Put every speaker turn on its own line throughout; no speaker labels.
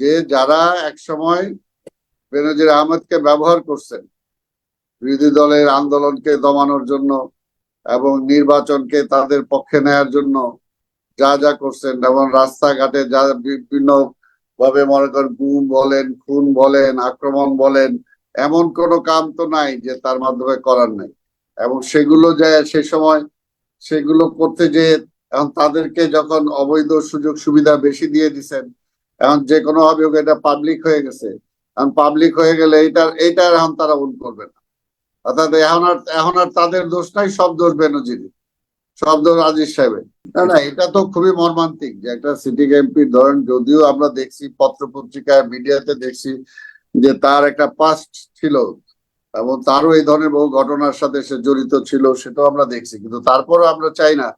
যে যারা একসময় বেনজির আহমেদকে ব্যবহার করছেন, বিরোধী দলের আন্দোলনকে দমানোর জন্য এবং নির্বাচনকে তাদের পক্ষে নেয়ার জন্য যা যা করছেন এবং রাস্তাঘাটে যা বিভিন্ন ভাবে মনে করেন গুম বলেন, খুন বলেন, আক্রমণ বলেন, এমন কোনো কাম তো নাই যে তার মাধ্যমে করার নাই। এবং সেগুলো যে সে সময় সেগুলো করতে যে এখন তাদেরকে যখন অবৈধ সুযোগ সুবিধা বেশি দিয়ে দিছেন এখন যে কোনো ভাবে হোক, এটা পাবলিক হয়ে গেছে। এখন পাবলিক হয়ে গেলে এইটার এইটার এখন তারা উন করবে না। অর্থাৎ এখন আর এখন আর তাদের দোষ নাই, সব দোষ বেনজিরি। সব দোষ আজিজ সাহেবের। না না, এটা তো খুবই মর্মান্তিক যে একটা সিটি এমপি, ধরেন যদিও আমরা দেখছি পত্র পত্রিকায় মিডিয়াতে দেখছি যে তার একটা পাস্ট ছিল এবং তারও এই ধরনের বহু ঘটনার সাথে সে জড়িত ছিল, সেটাও আমরা দেখছি। কিন্তু তারপরও আমরা চাই না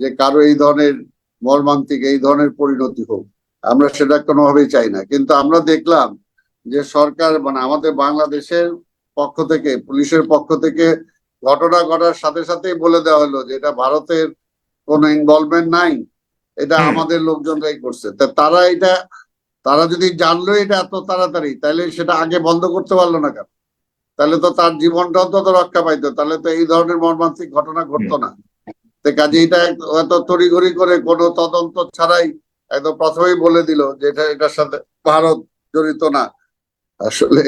যে কারও এই ধরনের মর্মান্তিক, এই ধরনের পরিণতি হোক। আমরা সেটা কোনোভাবেই চাই না। কিন্তু আমরা দেখলাম যে সরকার মানে আমাদের বাংলাদেশের পক্ষ থেকে পুলিশের পক্ষ থেকে ঘটনা ঘটার সাথে সাথেই বলে দেওয়া হলো যে এটা ভারতের কোনো ইনভলভমেন্ট নাই এটা আমাদের লোকজনরাই করছে। তা তারা এটা তারা যদি জানলো এটা এত তাড়াতাড়ি তাহলে সেটা আগে বন্ধ করতে পারল না কেন? তাহলে তো তার জীবনটা অন্তত রক্ষা পাইতো তাহলে তো এই ধরনের মর্মান্তিক ঘটনা ঘটতো না। তো কাজে এটা এত তড়িঘড়ি করে কোনো তদন্ত ছাড়াই একদম প্রথমেই বলে দিল যে এটা এটার সাথে ভারত জড়িত না। আসলে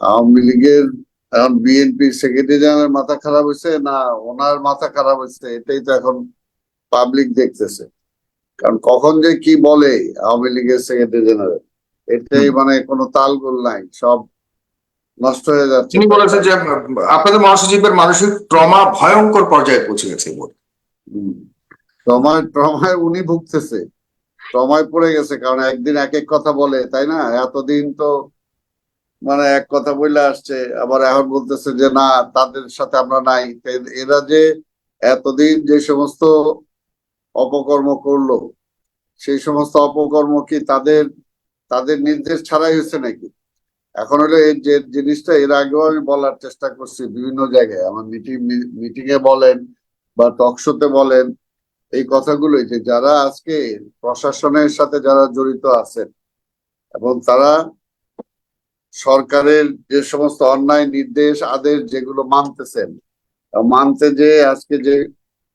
আওয়ামী লীগের এখন বিএনপি সেক্রেটারি জেনারেল মাথা খারাপ হয়েছে না ওনার মাথা খারাপ হয়েছে এটাই তো এখন পাবলিক দেখতেছে। কারণ কখন যে কি বলে আওয়ামী লীগের সেক্রেটারি জেনারেল এটাই মানে কোনো তালগোল নাই সব নষ্ট হয়ে যাচ্ছে।
তিনি বলেছেন যে আপনাদের মহাসচিবের মানসিক ট্রমা ভয়ঙ্কর পর্যায়ে পৌঁছে গেছে
ট্রমায় ট্রমায় উনি ভুগতেছে। ট্রমায় পড়ে গেছে, কারণ একদিন এক এক কথা বলে, তাই না? এতদিন তো মানে এক কথা বলে আসছে, আবার এখন বলতেছে যে, না, তাদের সাথে আমরা নাই। এরা যে এতদিন যে সমস্ত অপকর্ম করল, সেই সমস্ত অপকর্ম কি তাদের তাদের নির্দেশ ছাড়াই হয়েছে নাকি? এখন হলো এই যে জিনিসটা, এর আগেও আমি বলার চেষ্টা করছি বিভিন্ন জায়গায়। আমার মিটিং মিটিং এ বলেন বা টকশোতে বলেন এই কথাগুলোই যে যারা আজকে প্রশাসনের সাথে যারা জড়িত আছেন এবং তারা সরকারের যে সমস্ত অন্যায় নির্দেশ, আদেশ যেগুলো মানতেছেন মানতে যে আজকে যে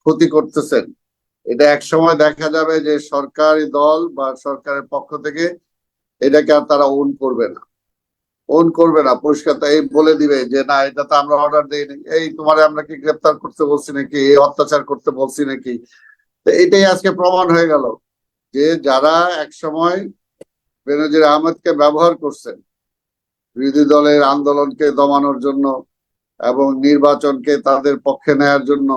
ক্ষতি করতেছেন, এটা এক সময় দেখা যাবে যে সরকারি দল বা সরকারের পক্ষ থেকে এটাকে আর তারা ওন করবে না। ওন করবে না, পরিষ্কার তাই বলে দিবে যে, না, এটা তো আমরা অর্ডার দিইনি। এই তোমারে আমরা কি গ্রেপ্তার করতে বলছি নাকি? এই অত্যাচার করতে বলছি নাকি? তো এটাই আজকে প্রমাণ হয়ে গেল যে যারা এক সময় বেনজির আহমেদকে ব্যবহার করছেন, বিরোধী দলের আন্দোলনকে দমানোর জন্য এবং নির্বাচনকে তাদের পক্ষে নেয়ার জন্য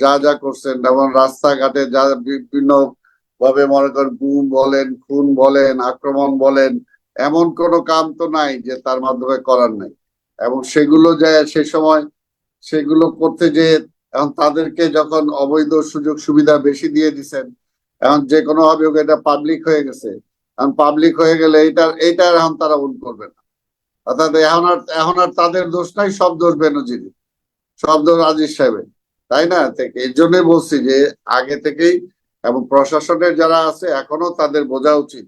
যা যা করছেন এবং রাস্তাঘাটে যা বিভিন্ন ভাবে মনে করেন গুম বলেন, খুন বলেন, আক্রমণ বলেন, এমন কোনো কাম তো নাই যে তার মাধ্যমে করার নাই। এবং সেগুলো যে সে সময় সেগুলো করতে যে এখন তাদেরকে যখন অবৈধ সুযোগ সুবিধা বেশি দিয়ে দিছেন এখন যে কোনো ভাবে এটা পাবলিক হয়ে গেছে এখন পাবলিক হয়ে গেলে এইটার এইটার এখন তারা উন করবে না। অর্থাৎ এখন আর এখন আর তাদের দোষ নাই, সব দোষ বেনজিরি, সব দোষ আজিজ সাহেবের, তাই না? এর জন্যই বলছি যে আগে থেকেই এবং প্রশাসনের যারা আছে, এখনও তাদের বোঝা উচিত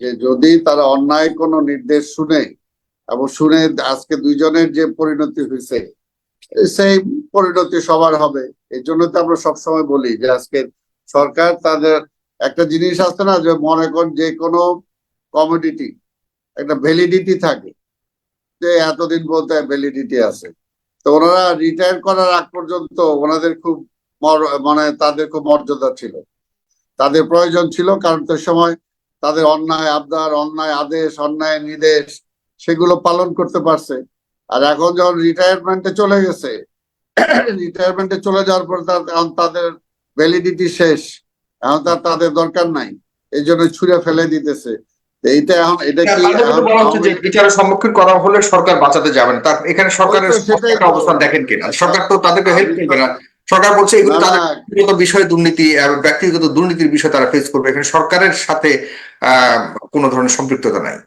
যে যদি তারা অন্যায় কোনো নির্দেশ শুনে, এবং শুনে আজকে দুইজনের যে পরিণতি হয়েছে সেই পরিণতি সবার হবে। এই জন্য তো আমরা সবসময় বলি যে আজকে সরকার তাদের একটা জিনিস আছে না যে মনে করেন যে কোনো কমোডিটি একটা ভ্যালিডিটি থাকে। যে এতদিন বলতে ভ্যালিডিটি আছে। তো ওনারা রিটায়ার করার আগ পর্যন্ত ওনাদের খুব মানে তাদের খুব মর্যাদা ছিল। তাদের প্রয়োজন ছিল কারণ তো সময় তাদের অন্যায়, আবদার, অন্যায় আদেশ, অন্যায় নির্দেশ, সেগুলো পালন করতে পারছে। আর এখন যখন রিটায়ারমেন্টে চলে গেছে রিটায়ারমেন্টে চলে যাওয়ার পর এখন তাদের ভ্যালিডিটি শেষ। এখন তার তাদের দরকার নাই। এই জন্য ছুঁড়ে ফেলে দিতেছে। এইটা এখন এটা কি
বিচারের সম্মুখীন করা হলে সরকার বাঁচাতে যাবে না। তার এখানে সরকারের। অবস্থান দেখেন কিনা? সরকার তো তাদেরকে হেল্প করবে না। সরকার বলছে এগুলো তাদের ব্যক্তিগত বিষয় দুর্নীতি এবং ব্যক্তিগত দুর্নীতির বিষয় তারা ফেস করবে। এখানে সরকারের সাথে আহ কোনো ধরনের সম্পৃক্ততা নাই।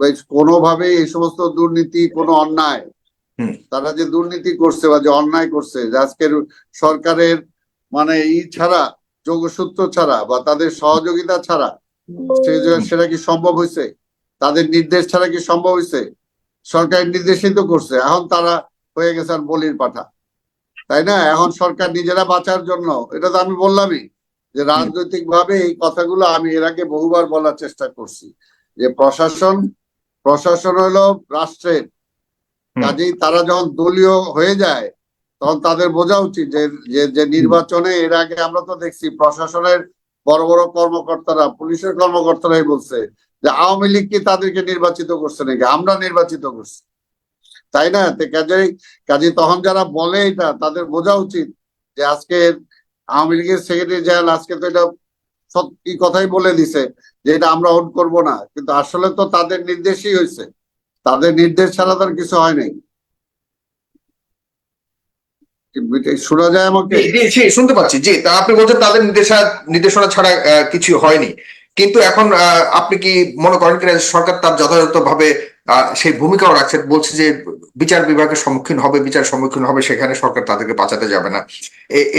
ভাই, কোনোভাবেই এই সমস্ত দুর্নীতি কোনো অন্যায় তারা যে দুর্নীতি করছে বা যে অন্যায় করছে যে আজকের সরকারের মানে ই ছাড়া যোগসূত্র ছাড়া বা তাদের সহযোগিতা ছাড়া সেটা কি সম্ভব হয়েছে? তাদের নির্দেশ ছাড়া কি সম্ভব হয়েছে? সরকারের নির্দেশই তো করছে। এখন তারা হয়ে গেছে আর বলির পাঠা। তাই না? এখন সরকার নিজেরা বাঁচার জন্য এটা তো আমি বললামই যে রাজনৈতিক ভাবে এই কথাগুলো আমি এর আগে বহুবার বলার চেষ্টা করছি যে প্রশাসন প্রশাসন হলো রাষ্ট্রের। কাজেই তারা যখন দলীয় হয়ে যায় তখন তাদের বোঝা উচিত যে যে- নির্বাচনে এর আগে আমরা তো দেখছি প্রশাসনের বড় বড় কর্মকর্তারা পুলিশের কর্মকর্তারাই বলছে যে আওয়ামী লীগ কি তাদেরকে নির্বাচিত করছে নাকি? আমরা নির্বাচিত করছি। তাই না? তো কাজেই কাজে তখন যারা বলে এটা তাদের বোঝা উচিত যে আজকে আওয়ামী লীগের সেক্রেটারি জেনারেল আজকে তো এটা সত্যি কথাই বলে দিছে যে এটা আমরা ওন করব না। কিন্তু আসলে তো তাদের নির্দেশই হয়েছে তাদের নির্দেশ ছাড়া তার কিছু হয় নাই। শোনা যায় আমাকে?
শুনতে পাচ্ছি। জি তা আপনি বলছেন তাদের নির্দেশা নির্দেশনা ছাড়া কিছু হয়নি। কিন্তু এখন আপনি কি মনে করেন কিনা সরকার তার যথাযথভাবে আহ, সেই ভূমিকাও রাখছে বলছে যে বিচার বিভাগের সম্মুখীন হবে, বিচার সম্মুখীন হবে, সেখানে সরকার তাদেরকে বাঁচাতে যাবে না।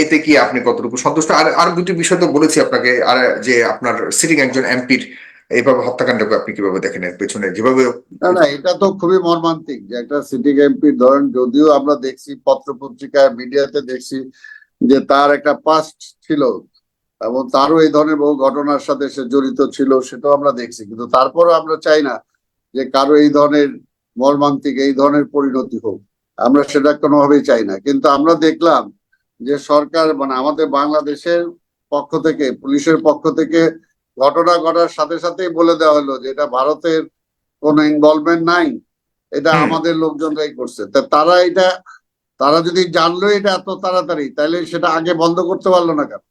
এতে কি আপনি কতটুকু সন্তুষ্ট? আর আর দুটি বিষয় তো বলেছি আপনাকে, আর যে আপনার সিটিং একজন এমপির এইভাবে হত্যাকাণ্ডকে আপনি কীভাবে দেখেন পেছনে? যেভাবে
না না, এটা তো খুবই মর্মান্তিক যে একটা সিটি এমপি ধরেন, যদিও আমরা দেখছি পত্র পত্রিকায় মিডিয়াতে দেখছি যে তার একটা পাস্ট ছিল, এবং তারও এই ধরনের বহু ঘটনার সাথে সে জড়িত ছিল, সেটাও আমরা দেখছি। কিন্তু তারপরও আমরা চাই না যে কারও এই ধরনের মর্মান্তিক এই ধরনের পরিণতি হোক আমরা সেটা কোনোভাবেই চাই না। কিন্তু আমরা দেখলাম যে সরকার মানে আমাদের বাংলাদেশের পক্ষ থেকে পুলিশের পক্ষ থেকে ঘটনা ঘটার সাথে সাথেই বলে দেওয়া হলো যে এটা ভারতের কোনো ইনভলভমেন্ট নাই এটা আমাদের লোকজনরাই করছে। তা তারা এটা তারা যদি জানলো এটা এত তাড়াতাড়ি তাহলে সেটা আগে বন্ধ করতে পারল না কেন?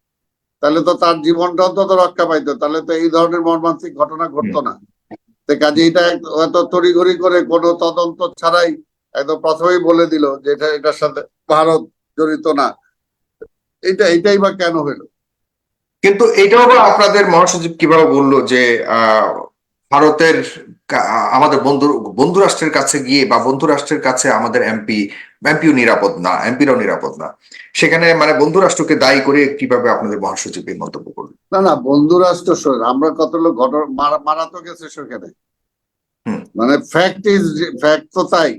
তাহলে তো তার জীবনটা অন্তত রক্ষা পাইতো তাহলে তো এই ধরনের মর্মান্তিক ঘটনা ঘটতো না। কাজে এটা এত তড়িঘড়ি করে কোনো তদন্ত ছাড়াই একদম প্রথমেই বলে দিল যে এটা এটার সাথে ভারত জড়িত না। এটা এটাই বা কেন হলো?
কিন্তু এটাও আপনাদের মহাসচিব কীভাবে বলল যে ভারতের আমাদের বন্ধু বন্ধু রাষ্ট্রের কাছে গিয়ে বা বন্ধু রাষ্ট্রের কাছে আমাদের এমপি এমপিও নিরাপদ না এমপিরাও নিরাপদ না। সেখানে মানে বন্ধু রাষ্ট্রকে দায়ী করে কীভাবে আপনাদের মহাসচিব এই মন্তব্য করল
না না বন্ধু রাষ্ট্র আমরা কত লোক ঘটনা মারা তো গেছে সেখানে। মানে ফ্যাক্ট ইজ ফ্যাক্ট তো তাই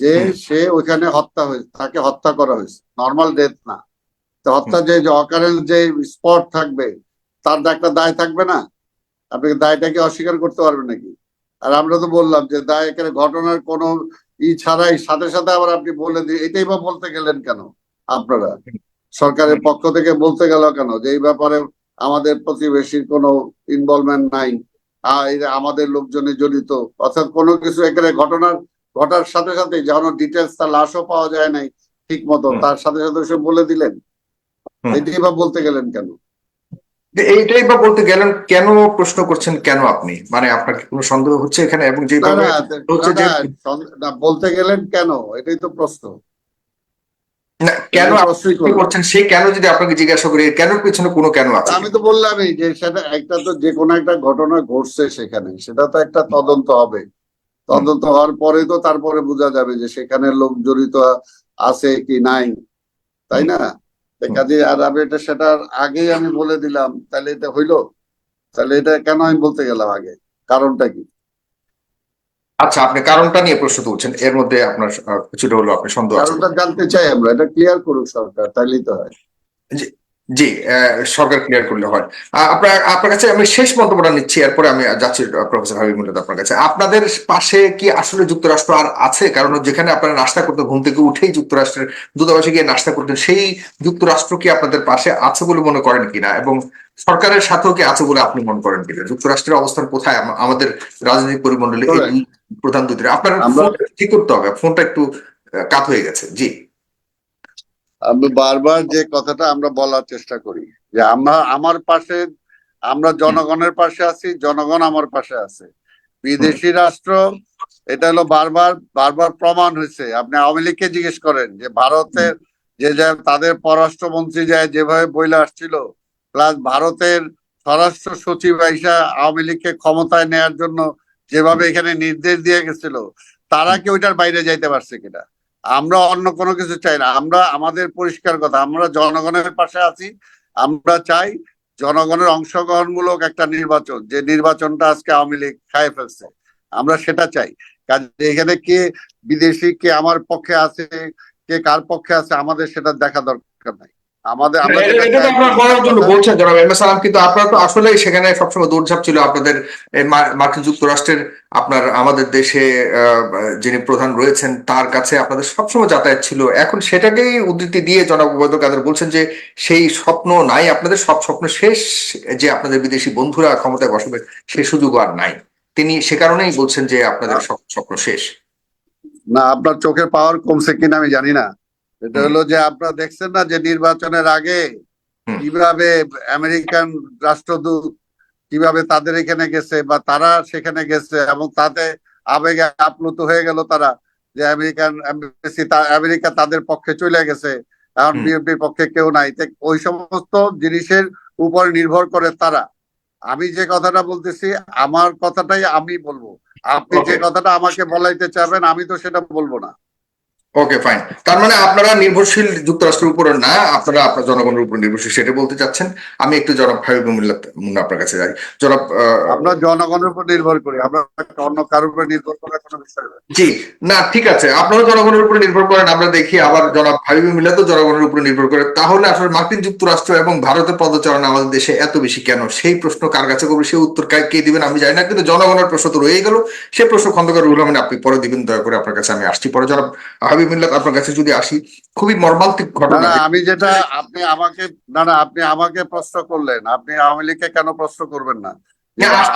যে সে ওইখানে হত্যা হয়েছে তাকে হত্যা করা হয়েছে নর্মাল ডেথ না। তো হত্যা যে যে অকারেন্স যে স্পট থাকবে তার একটা দায় থাকবে না? আপনি দায়টাকে অস্বীকার করতে পারবেন নাকি? আর আমরা তো বললাম যে দায় এখানে ঘটনার কোনো ই ছাড়াই সাথে সাথে আবার আপনি বলে দিয়ে এটাই বা বলতে গেলেন কেন আপনারা? সরকারের পক্ষ থেকে বলতে গেল কেন যে এই ব্যাপারে আমাদের প্রতিবেশীর কোনো ইনভলভমেন্ট নাই? আমাদের লোকজনে জড়িত। অর্থাৎ কোনো কিছু এখানে ঘটনার ঘটার সাথে সাথে যখন ডিটেলস তার লাশও পাওয়া যায় নাই ঠিক মতো তার সাথে সাথে সে বলে দিলেন। এটাই বা বলতে গেলেন কেন?
এইটাই বা বলতে গেলেন কেন প্রশ্ন করছেন কেন আপনি? মানে আপনার কি কোনো সন্দেহ হচ্ছে এখানে? এবং যেভাবে হচ্ছে যে-
বলতে গেলেন কেন? এটাই তো প্রশ্ন।
না, কেন
করলাম।
করছেন সেই কেন যদি আপনাকে জিজ্ঞাসা করি কেন পেছনে কোনো কেন আছে?
আমি তো বললামই যে সেটা একটা তো যে কোনো একটা ঘটনা ঘটছে সেখানে সেটা তো একটা তদন্ত হবে। তদন্ত হওয়ার পরে তো তারপরে বোঝা যাবে যে সেখানে লোক জড়িত আছে কি নাই তাই না। কাজে আর আমি এটা সেটার আগেই আমি বলে দিলাম তাহলে এটা হইল? তাহলে এটা কেন আমি বলতে গেলাম আগে? কারণটা কি?
আচ্ছা আপনি কারণটা নিয়ে প্রশ্ন তুলছেন এর মধ্যে আপনার কিছুটা হলো আপনি সন্দেহ
কারণটা জানতে চাই আমরা এটা ক্লিয়ার করুক সরকার তাইলেই তো হয়।
জি সরকার ক্লিয়ার করলে হয়। আপনার আপনার কাছে আমি শেষ মন্তব্যটা নিচ্ছি এরপরে আমি যাচ্ছি প্রফেসর হাবিব মুর্তজা আপনার কাছে। আপনাদের পাশে কি আসলে যুক্তরাষ্ট্র আর আছে? কারণ যেখানে আপনারা নাস্তা করতে ঘুম থেকে উঠেই যুক্তরাষ্ট্রের দূতাবাসে গিয়ে নাস্তা করতেন সেই যুক্তরাষ্ট্র কি আপনাদের পাশে আছে বলে মনে করেন কিনা? এবং সরকারের সাথেও কি আছে বলে আপনি মনে করেন কিনা? যুক্তরাষ্ট্রের অবস্থান কোথায়? আমাদের রাজনৈতিক পরিমণ্ডলে প্রধান দুই আপনার ঠিক করতে হবে? ফোনটা একটু কাত হয়ে গেছে। জি।
বারবার যে কথাটা আমরা বলার চেষ্টা করি যে আমরা আমার পাশে আমরা জনগণের পাশে আছি জনগণ আমার পাশে আছে। বিদেশি রাষ্ট্র এটা হলো বারবার বারবার প্রমাণ হয়েছে। আপনি আওয়ামী লীগকে জিজ্ঞেস করেন যে ভারতের যে যা তাদের পররাষ্ট্রমন্ত্রী যায় যেভাবে বইলে আসছিল প্লাস ভারতের স্বরাষ্ট্র সচিব আইসা আওয়ামী লীগকে ক্ষমতায় নেয়ার জন্য যেভাবে এখানে নির্দেশ দিয়ে গেছিল তারা কি ওইটার বাইরে যাইতে পারছে কিনা? আমরা অন্য কোনো কিছু চাই না। আমরা, আমাদের পরিষ্কার কথা, আমরা জনগণের পাশে আছি, আমরা চাই জনগণের অংশগ্রহণমূলক একটা নির্বাচন, যে নির্বাচনটা আজকে আওয়ামী লীগ খায় ফেলছে। আমরা সেটা চাই। কাজে এখানে কে বিদেশি, কে আমার পক্ষে আছে, কে কার পক্ষে আছে, আমাদের সেটা দেখা দরকার নাই। আমাদের আমরা
এটা
যেটা
এটা তো
চাই-
আপনারা বলার জন্য বলছেন জনাব এম সালাম কিন্তু আপনারা তো আসলে সেখানে সবসময় দৌড়ঝাঁপ ছিল আপনাদের মার্কিন যুক্তরাষ্ট্রের আপনার আমাদের দেশে যিনি প্রধান রয়েছেন তার কাছে আপনাদের সবসময় যাতায়াত ছিল। এখন সেটাকেই উদ্ধৃতি দিয়ে জনাব কাদের বলছেন যে সেই স্বপ্ন নাই আপনাদের সব স্বপ্ন শেষ যে আপনাদের বিদেশি বন্ধুরা ক্ষমতায় বসবে সে সুযোগ আর নাই। তিনি সে কারণেই বলছেন যে আপনাদের সব স্বপ্ন শেষ।
না আপনার চোখের পাওয়ার কমছে কিনা আমি জানি না। এটা। হলো যে আপনারা দেখছেন না যে নির্বাচনের আগে কীভাবে আমেরিকান রাষ্ট্রদূত কীভাবে তাদের এখানে গেছে বা তারা সেখানে গেছে এবং তাতে আবেগে আপ্লুত হয়ে গেল তারা যে আমেরিকান আমেরিকা তাদের পক্ষে চলে গেছে। এখন। বিএনপির পক্ষে কেউ নাই। ওই সমস্ত জিনিসের উপর নির্ভর করে তারা। আমি যে কথাটা বলতেছি আমার কথাটাই আমি বলব। আপনি যে কথাটা আমাকে বলাইতে চাবেন আমি তো সেটা বলব না।
ওকে ফাইন তার মানে আপনারা নির্ভরশীল যুক্তরাষ্ট্রের উপরে না আপনারা আপনার জনগণের উপর নির্ভরশীল সেটা বলতে চাচ্ছেন। আমি একটু জনাব হাবিব মুন্না আপনার কাছে যাই। জনাব
আমরা জনগণের উপর নির্ভর করি আমরা অন্য কারোর উপর নির্ভর করার কোনো বিষয়
জি না ঠিক আছে। আপনারা জনগণের উপরে নির্ভর করেন আমরা দেখি আবার জনাব হাবিব মিল্লা তো জনগণের উপরে নির্ভর করে। তাহলে আসলে মার্কিন যুক্তরাষ্ট্র এবং ভারতের পদচারণা আমাদের দেশে এত বেশি কেন? সেই প্রশ্ন কার কাছে করবে সেই উত্তর কা- কে দিবেন আমি জানি না কিন্তু জনগণের প্রশ্ন তো রয়েই গেল। সেই প্রশ্ন খন্দকার রুহুল আমিন আপনি পরে দিবেন দয়া করে আপনার কাছে আমি আসছি। পরে জনাব আপনার কাছে যদি আসি খুবই মর্মান্তিক ঘটনা
আমি যেটা আপনি আমাকে না না আপনি আমাকে প্রশ্ন করলেন। আপনি আওয়ামী লীগকে কেন প্রশ্ন করবেন না?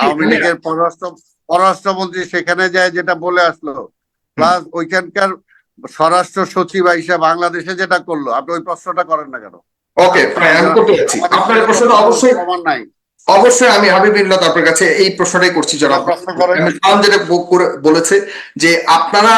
আওয়ামী লীগের পররাষ্ট্র পররাষ্ট্রমন্ত্রী সেখানে যায় যেটা বলে আসলো। প্লাস ওইখানকার স্বরাষ্ট্র সচিব আইসা বাংলাদেশে যেটা করল আপনি ওই প্রশ্নটা করেন না কেন?
ওকে আমি করতে আপনার প্রশ্নটা অবশ্যই
প্রমাণ নাই।
অবশ্যই আমি হাবিব মিল্লাত আপনার কাছে এই প্রশ্নটাই করছি জনাব। খান যেটা বলেছে যে আপনারা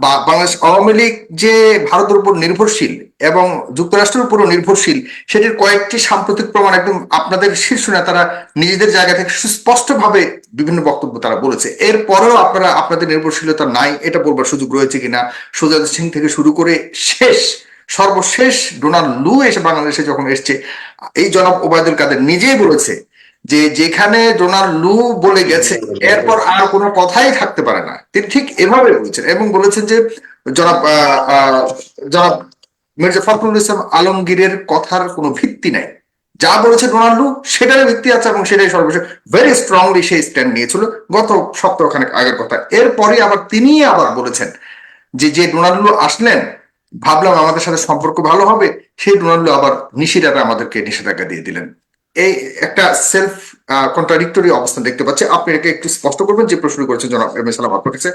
বা বাংলাদেশ আওয়ামী লীগ যে ভারতের উপর নির্ভরশীল এবং যুক্তরাষ্ট্রের উপরও নির্ভরশীল সেটির কয়েকটি সাম্প্রতিক প্রমাণ একদম আপনাদের শীর্ষ নেতারা নিজেদের জায়গা থেকে সুস্পষ্টভাবে বিভিন্ন বক্তব্য তারা বলেছে এরপরেও আপনারা আপনাদের নির্ভরশীলতা নাই এটা বলবার সুযোগ রয়েছে কিনা সুজাত সিং থেকে শুরু করে শেষ সর্বশেষ ডোনাল্ড লু এসে বাংলাদেশে যখন এসছে এই জনাব ওবায়দুল কাদের নিজেই বলেছে যে যেখানে ডোনাল্ড লু বলে গেছে, এরপর আর কোনো কথাই থাকতে পারে না। তিনি ঠিক এভাবে বলেছেন এবং বলেছেন যে, জনাব জনাব মির্জা ফখরুল ইসলাম আলমগীরের কথার কোনো ভিত্তি নাই। যা বলেছে ডোনাল্ড লু সেটার ভিত্তি আছে এবং সেটাই সর্বশেষ। ভেরি স্ট্রংলি সেই স্ট্যান্ড নিয়েছিল গত সপ্তাহখানেক আগের কথা। এরপরে আবার তিনি আবার বলেছেন যে যে ডোনাল্ড লু আসলেন, ভাবলাম আমাদের সাথে সম্পর্ক ভালো হবে সেই ডোনাল্ড লু আবার নিষেধাজ্ঞা আমাদেরকে নিষেধাজ্ঞা দিয়ে দিলেন। এই একটা সেলফ কন্ট্রাডিক্টরি অবস্থান দেখতে পাচ্ছি। আপনি এটাকে একটু স্পষ্ট করবেন যে প্রশ্ন করেছেন জনাব এম সালাম আপনার কাছে।